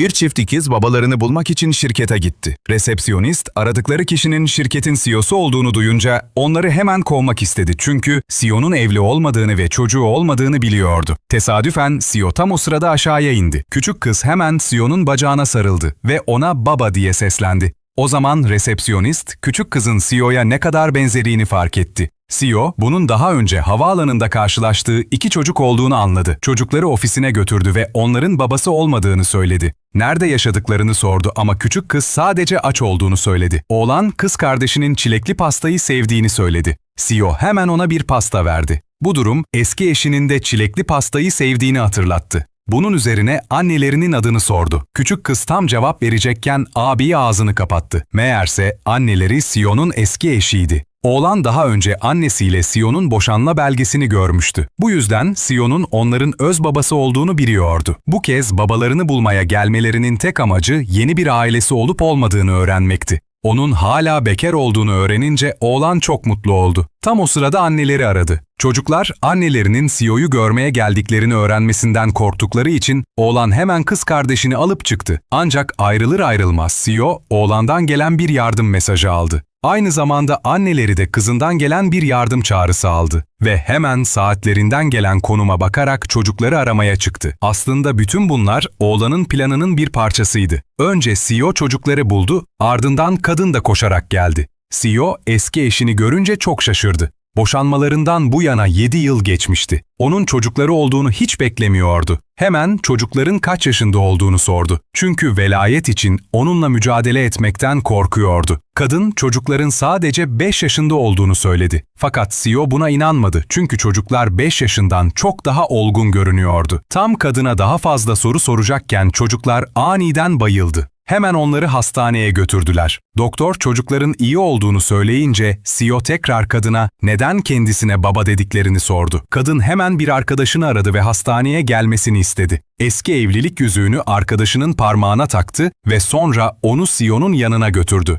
Bir çift ikiz babalarını bulmak için şirkete gitti. Resepsiyonist aradıkları kişinin şirketin CEO'su olduğunu duyunca onları hemen kovmak istedi çünkü CEO'nun evli olmadığını ve çocuğu olmadığını biliyordu. Tesadüfen CEO tam o sırada aşağıya indi. Küçük kız hemen CEO'nun bacağına sarıldı ve ona baba diye seslendi. O zaman resepsiyonist küçük kızın CEO'ya ne kadar benzediğini fark etti. CEO, bunun daha önce havaalanında karşılaştığı iki çocuk olduğunu anladı. Çocukları ofisine götürdü ve onların babası olmadığını söyledi. Nerede yaşadıklarını sordu ama küçük kız sadece aç olduğunu söyledi. Oğlan kız kardeşinin çilekli pastayı sevdiğini söyledi. CEO hemen ona bir pasta verdi. Bu durum eski eşinin de çilekli pastayı sevdiğini hatırlattı. Bunun üzerine annelerinin adını sordu. Küçük kız tam cevap verecekken abi ağzını kapattı. Meğerse anneleri Sion'un eski eşiydi. Oğlan daha önce annesiyle Sion'un boşanma belgesini görmüştü. Bu yüzden Sion'un onların öz babası olduğunu biliyordu. Bu kez babalarını bulmaya gelmelerinin tek amacı yeni bir ailesi olup olmadığını öğrenmekti. Onun hala bekar olduğunu öğrenince oğlan çok mutlu oldu. Tam o sırada anneleri aradı. Çocuklar annelerinin CEO'yu görmeye geldiklerini öğrenmesinden korktukları için oğlan hemen kız kardeşini alıp çıktı. Ancak ayrılır ayrılmaz CEO oğlandan gelen bir yardım mesajı aldı. Aynı zamanda anneleri de kızından gelen bir yardım çağrısı aldı ve hemen saatlerinden gelen konuma bakarak çocukları aramaya çıktı. Aslında bütün bunlar oğlanın planının bir parçasıydı. Önce CEO çocukları buldu, ardından kadın da koşarak geldi. CEO eski eşini görünce çok şaşırdı. Boşanmalarından bu yana 7 yıl geçmişti. Onun çocukları olduğunu hiç beklemiyordu. Hemen çocukların kaç yaşında olduğunu sordu. Çünkü velayet için onunla mücadele etmekten korkuyordu. Kadın çocukların sadece 5 yaşında olduğunu söyledi. Fakat CEO buna inanmadı çünkü çocuklar 5 yaşından çok daha olgun görünüyordu. Tam kadına daha fazla soru soracakken çocuklar aniden bayıldı. Hemen onları hastaneye götürdüler. Doktor çocukların iyi olduğunu söyleyince CEO tekrar kadına neden kendisine baba dediklerini sordu. Kadın hemen bir arkadaşını aradı ve hastaneye gelmesini istedi. Eski evlilik yüzüğünü arkadaşının parmağına taktı ve sonra onu CEO'nun yanına götürdü.